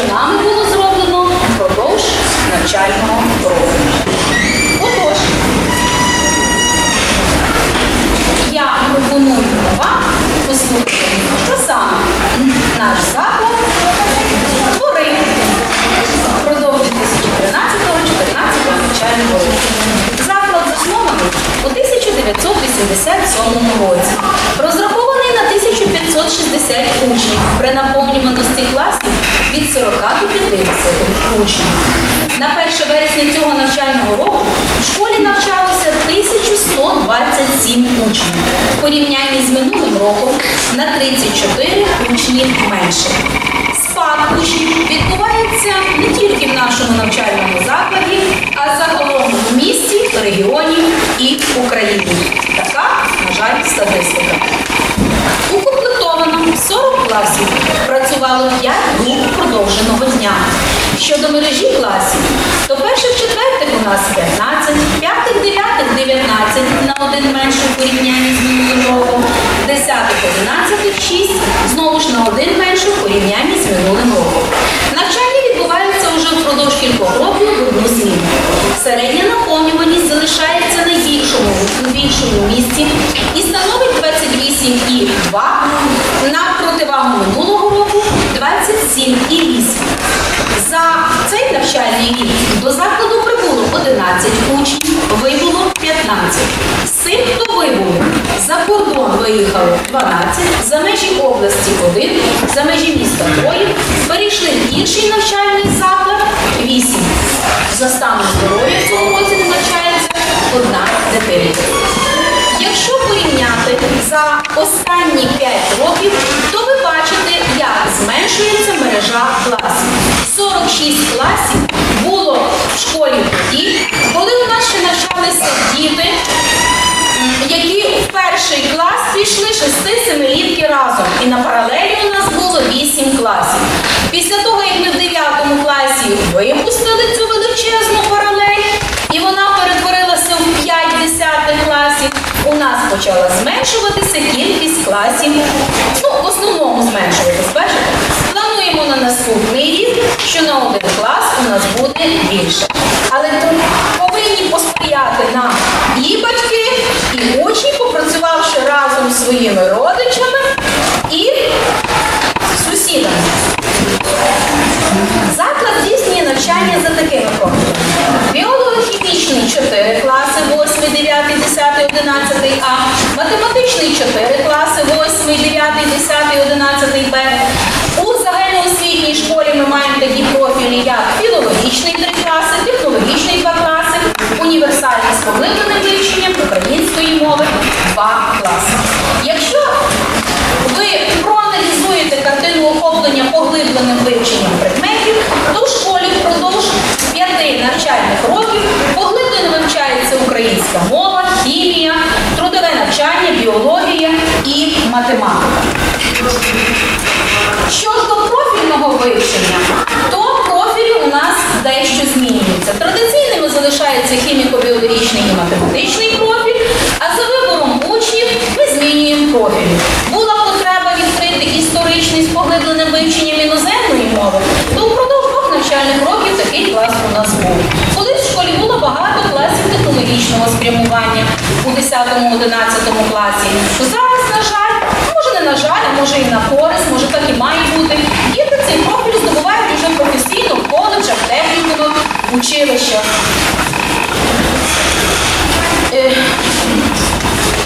що нами було зроблено впродовж навчального року. Отож, я пропоную вам послухати, що саме наш заклад творив впродовж 2013-2014 навчального року. Заклад заснований у 1987 році. Розрахований на 1560 учнів при наповнюваності класів від 40 50 учнів. На 1 вересня цього навчального року в школі навчалося 1127 учнів. В порівнянні з минулим роком на 34 учні менше. Спад учнів відбувається не тільки в нашому навчальному закладі, а загалом в місті, регіоні і Україні. Така, на жаль, статистика. Укомплектовано 40 класів. Працювало 5 груп продовженого. Щодо мережі класів, то перших четвертих у нас 15, п'ятих, дев'ятих 19 на один менше у порівнянні з минулим роком, десятих, одинадцятих 6, знову ж на один менше у порівнянні з минулим роком. Навчання відбувається вже впродовж кількох років в одну зміну. Середня наповнюваність залишається найбільшому у більшому місті і становить 28,2 на противагу минулого року 27,8. За цей навчальний рік до закладу прибуло 11 учнів, вибуло 15. З цих, хто вибув, за кордон виїхало 12, за межі області 1, за межі міста 3, перейшли в інший навчальний заклад 8. За станом здоров'я в цьому році навчається одна дитина. Якщо порівняти за останні 5 років, то ви бачите, як зменшується мережа класів. 46 класів було в школі тоді, коли у нас ще навчалися діти, які в перший клас пішли 6-7 разом. І на паралелі у нас було 8 класів. Після того, як ми в 9 класі випустили цю величезну паралель, і вона перетворилася в 5 десятих класів, у нас почала зменшуватися кількість класів. Ну, в основному зменшуватись, бачите? Плануємо на наступний рік, що на один клас у нас буде більше. Але повинні посприяти нам і батьки, математика. Що профільного вивчення, то профілі у нас дещо змінюються. Традиційними залишається хіміко-біологічний і математичний профіль, а за вибором учнів ми змінюємо профілі. Була потреба відкрити історичний з поглибленим вивченням іноземної мови, то впродовж двох навчальних років такий клас у нас був. Колись в школі було багато класів технологічного спрямування у 10-11 класі. Не на жаль, а може і на користь, може так і має бути. Діти цей профіль здобувають вже професійно в коледжах, технікумах, училищах. Е,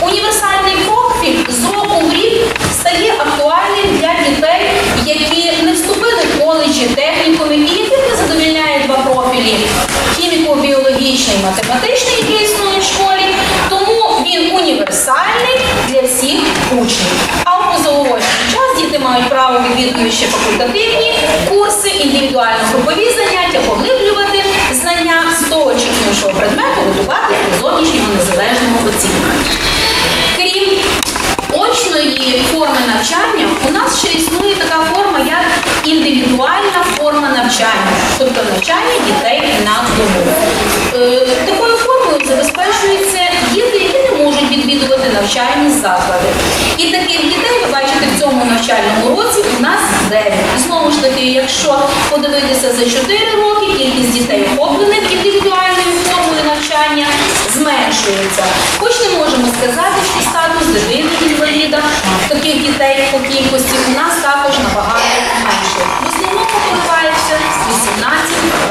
Універсальний профіль з року в рік стає актуальним для дітей, які не вступили в коледжі, технікуми і яких не задовільняє два профілі хіміко-біологічний, математичний, ще факультативні курси, індивідуально групові заняття, поглиблювати знання з того чи іншого предмету, готувати до зовнішнього незалежного оцінювання. Крім очної форми навчання, у нас ще існує така форма, як індивідуальна форма навчання, тобто навчання дітей на дому. Е, такою формою забезпечується діти, які не можуть відвідувати навчальні заклади. Якщо подивитися за 4 роки, кількість дітей охоплених індивідуальною формою навчання зменшується. Хоч не можемо сказати, що статус дитини інваліда таких дітей по кількості у нас також набагато менше. В основному коливається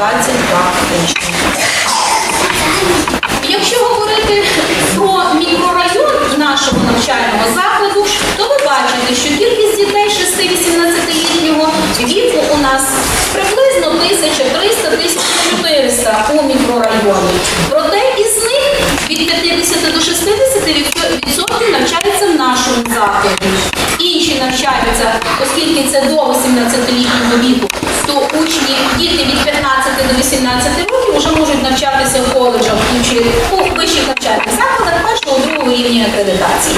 18-22 учні. Акредитації.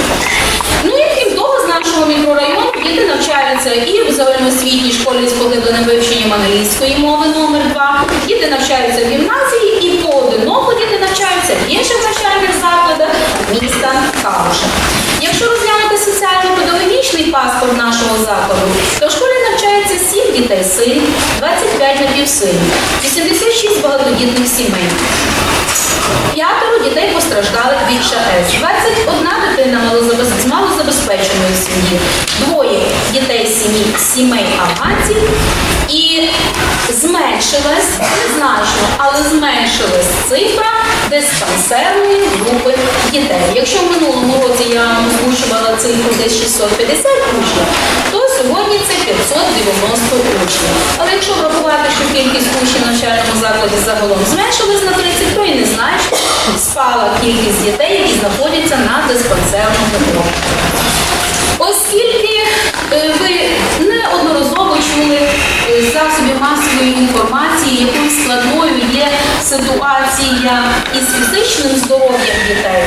Ну і крім того, з нашого мікрорайону діти навчаються і в загальноосвітній школі з поглибленим вивченням англійської мови номер 2 діти навчаються в гімназії і поодиноко діти навчаються в інших навчальних закладах міста Калуша. Якщо розглянути соціально-педагогічний паспорт нашого закладу, то в школі навчається 7 дітей сиріт, 25 напівсиріт, 86 багатодітних сімей. П'ятеро дітей постраждали від ШАЕС, 21 дитина з малозабезпеченої сім'ї, двоє дітей з сім'ї сімей афганців і зменшилась незначно, але зменшилась цифра диспансерної групи дітей. Якщо в минулому році я озвучувала цифру десь 650 учнів, то сьогодні це 590 учнів. Але якщо врахувати, що кількість учнів в навчальному закладі загалом зменшилась на 30, то і незначно спала кількість дітей, які знаходяться на диспансерному групі. Оскільки е, ви інформації, якою складною є ситуація із фізичним здоров'ям дітей,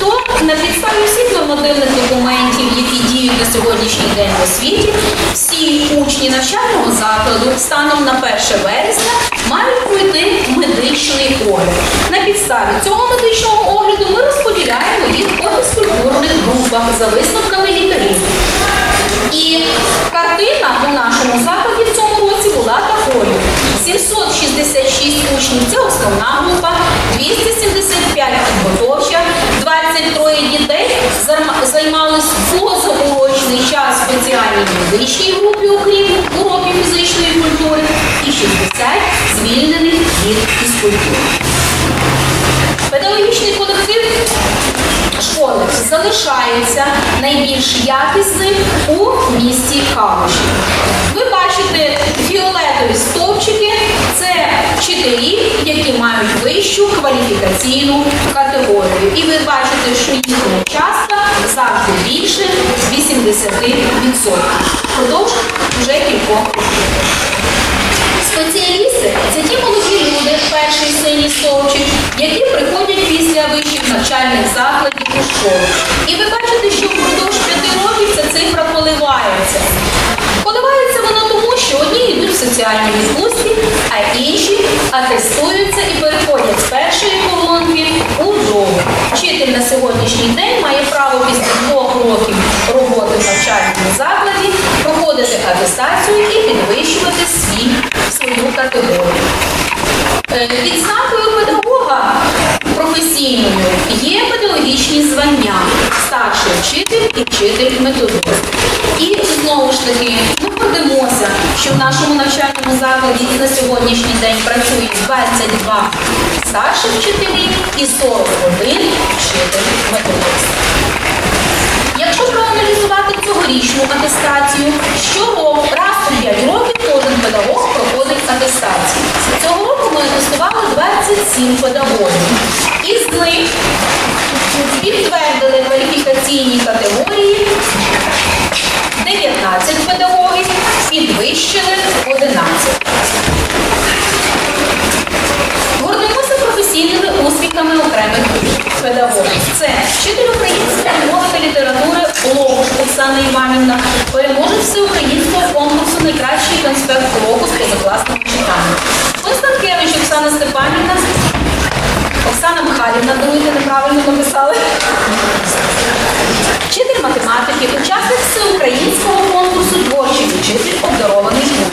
то на підставі всіх нормативних документів, які діють на сьогоднішній день в освіті, всі учні навчального закладу станом на 1 вересня мають пройти медичний огляд. На підставі цього медичного огляду ми розподіляємо їх по фізкультурних групах за висновками лікарів. І картина у нашому закладі в цьому році була такою: Педагогічний колектив школи залишається найбільш якісним у місті Калуші. Ви бачите фіолетові стовпчики це вчителі, які мають вищу кваліфікаційну категорію. І ви бачите, що їхня частка завжди більше 80%. Продовж вже кількох років. Спеціалісти це ті молоді люди, перший синій стовпчик, які приходять після вищих навчальних закладів у школу. І ви бачите, що впродовж п'яти років ця цифра коливається. Коливається вона тому, що одні йдуть в соціальні відпустки, а інші атестуються і переходять з першої колонки у другу. Вчитель на сьогоднішній день має право після двох років роботи в навчальному закладі проходити атестацію і підвищувати свій, категорію. Е, Відзнакою педагога професійною є педагогічні звання старший вчитель і вчитель методист. І знову ж таки, ми гордимося, що в нашому навчальному закладі на сьогоднішній день працює 22 старших вчителі і 41 вчитель методист. Якщо проаналізувати цьогорічну атестацію, щороку, раз у 5 років кожен педагог проходить. Цього року ми атестували 27 педагогів. Із них підтвердили кваліфікаційні категорії 19 педагогів, підвищили 11. Гордимося професійними успіхами окремих педагогів. Це вчитель української мови та літератури Логуш Оксана Іванівна, Найкращий конспект року з позакласним читанням. Констанкевич Оксана Степанівна, Оксана Михайлівна, думаєте, неправильно написали. Вчитель математики, учасник всеукраїнського конкурсу Творчий учитель обдарований учнів.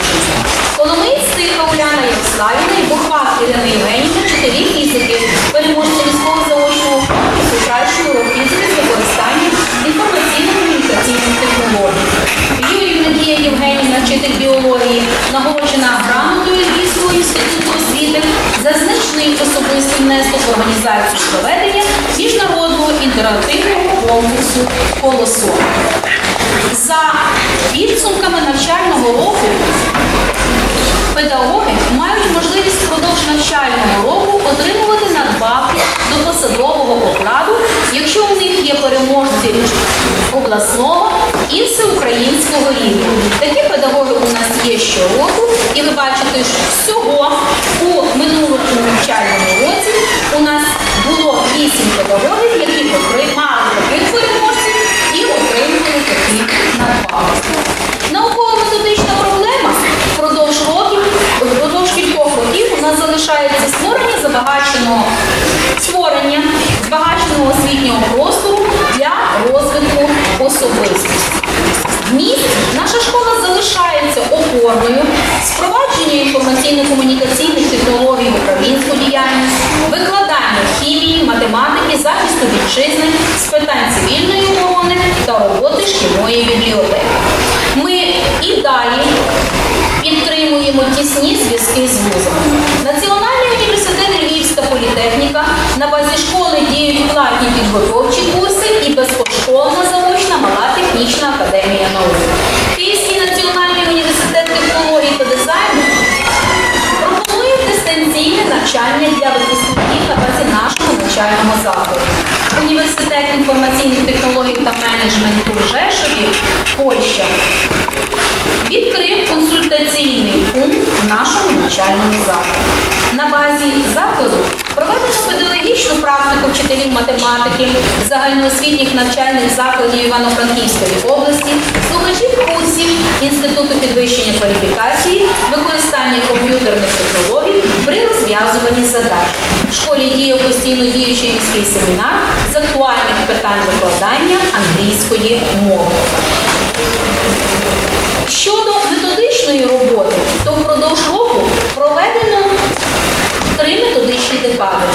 Коломиєць Тиха Уляна Ярославівна і Бухват Ірина Євгенівна, вчителі фізики, Євгенівна, вчитель біології, нагороджена грамотою Львівського інституту освіти за значний особистий внесок в організацію проведення міжнародного інтерактивного конкурсу «Колосо». За підсумками навчального року педагоги мають можливість впродовж навчального року отримувати надбавки до посадового окладу, якщо у них є переможці обласного і всеукраїнського рівня. Такі педагоги у нас є щороку, і ви бачите, що всього у минулому навчальному році у нас було 8 педагогів, забагаченого створення збагаченого освітнього простору для розвитку особистості. Вміст наша школа залишається опорною з впровадження інформаційно-комунікаційних технологій в управлінську діяльність, викладання хімії, математики, захисту вітчизни, з питань цивільної оборони та роботи шкільної бібліотеки. Ми і далі підтримуємо тісні зв'язки з вузами. Політехніка на базі школи діють платні підготовчі курси і безкоштовна заочна мала технічна академія наук. Київський національний університет технологій та дизайну пропонує дистанційне навчання для випускників на базі нашого навчального закладу. Університет інформаційних технологій та менеджменту Жешові, Польща, відкрив консультаційний пункт в нашому навчальному закладі. На базі закладу проведено педагогічну практику вчителів математики загальноосвітніх навчальних закладів Івано-Франківської області, слухачів курсів Інституту підвищення кваліфікації, використання комп'ютерних технологій при розв'язуванні задач. В школі діє постійно діючий міський семінар з актуальних питань викладання англійської мови. Щодо методичної роботи, то впродовж року проведено три методичні дебати.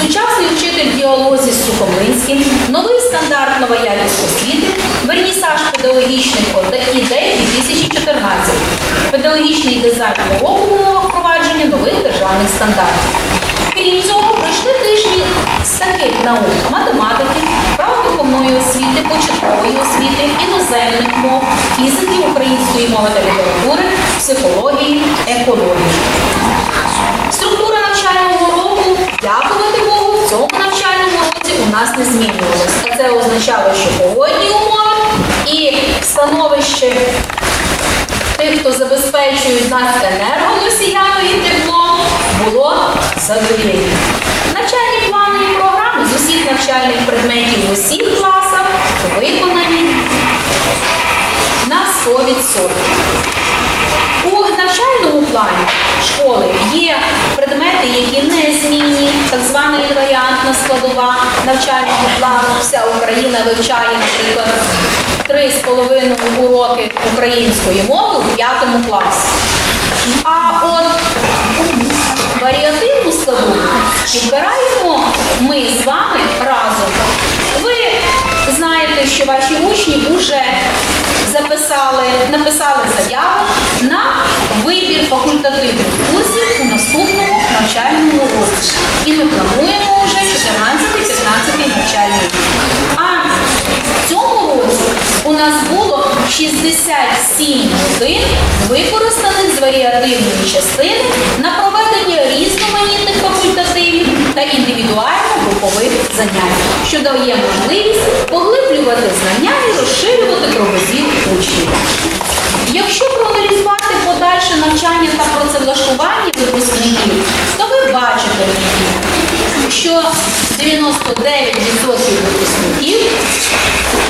Сучасний вчитель діалозі з Сухомлинським, новий стандарт нова якість освіти, вернісаж педагогічних ідей 2014, педагогічний дизайн для року впровадження нових державних стандартів. Крім цього, пройшли тижні з таких наук математики, правдопомної освіти, початкової освіти, іноземних мов, фізики, української мови та літератури, психології, екології. Структура навчального року, дякувати Богу, в цьому навчальному році у нас не змінювалося. А це означало, що погодні умови і становище тих, хто забезпечують нас енергоносіями і теплом, було задовільне. Навчальні плани і програми з усіх навчальних предметів в усіх класах виконані на 100%. У навчальному плані школи є предмети, які не змінні, так звана інваріантна складова навчального плану. Вся Україна вивчає, наприклад, три з половиною уроки української мови у п'ятому класі. А от варіативну складову підбираємо ми з вами разом. Ви знаєте, що ваші учні вже записали, написали заяву на вибір факультативних курсів у наступному навчальному році. І ми плануємо вже 14-15 навчальний рік. А в цьому році у нас було 67 годин використаних з варіативної частини занять, що дає можливість поглиблювати знання і розширювати кругозір учнів. Якщо проаналізувати подальше навчання та працевлаштування випускників, то ви бачите, що 99% випускників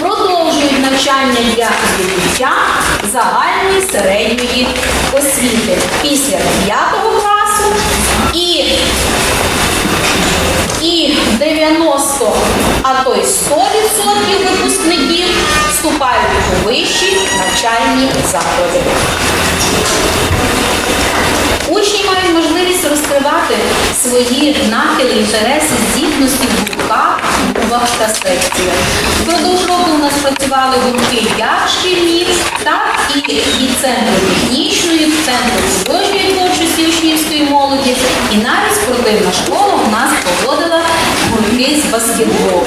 продовжують навчання. навчання для здобуття загальної середньої освіти після 5 класу і і 90, а то й 100% випускників вступають у вищі навчальні заклади. Учні мають можливість розкривати свої нахили, інтереси, здібності в гуртках, групах та секціях. Впродовж року у нас працювали гуртки як шкільні, так і від центру технічної, центру художньої учнівської молоді. І навіть спортивна школа у нас проводила гуртки з баскетболу.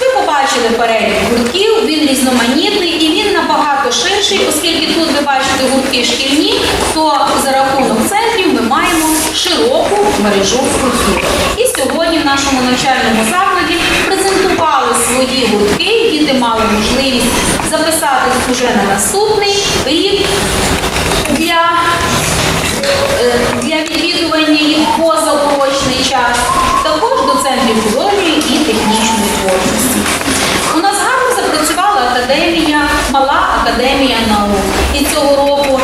Ви побачили перелік гуртків, він різноманітний і він набагато ширший, оскільки тут ви бачите гуртки шкільні, то за рахунок центрів ми маємо широку мережу гуртків. І сьогодні в нашому навчальному закладі презентували свої гуртки, діти мали можливість записатись уже на наступний рік для для відвідування їх позаурочний час, також до центрів художньої і технічної творчості. У нас гарно запрацювала академія, мала академія наук. І цього року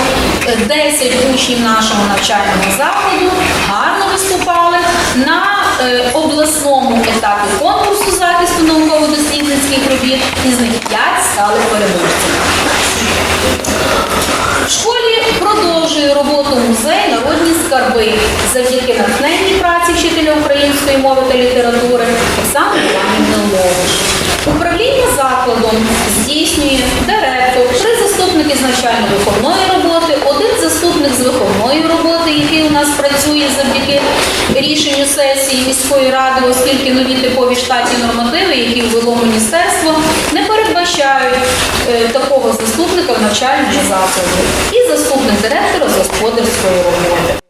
е, 10 учнів нашого навчального закладу гарно виступали на е, обласному етапі конкурсу захисту науково-дослідницьких робіт, із них 5 стали переможцями. Роботу музей Народні скарби завдяки натхненній праці вчителя української мови та літератури Оксани Іванівни Ловиш. Управління закладом здійснює директор, три заступники з навчально-виховної роботи, один заступник з виховної роботи, який у нас працює завдяки рішенню сесії міської ради, оскільки нові типові штатні нормативи, які ввело міністерство, не передбачають е, такого заступника в навчальному закладі і заступник директора з господарської роботи.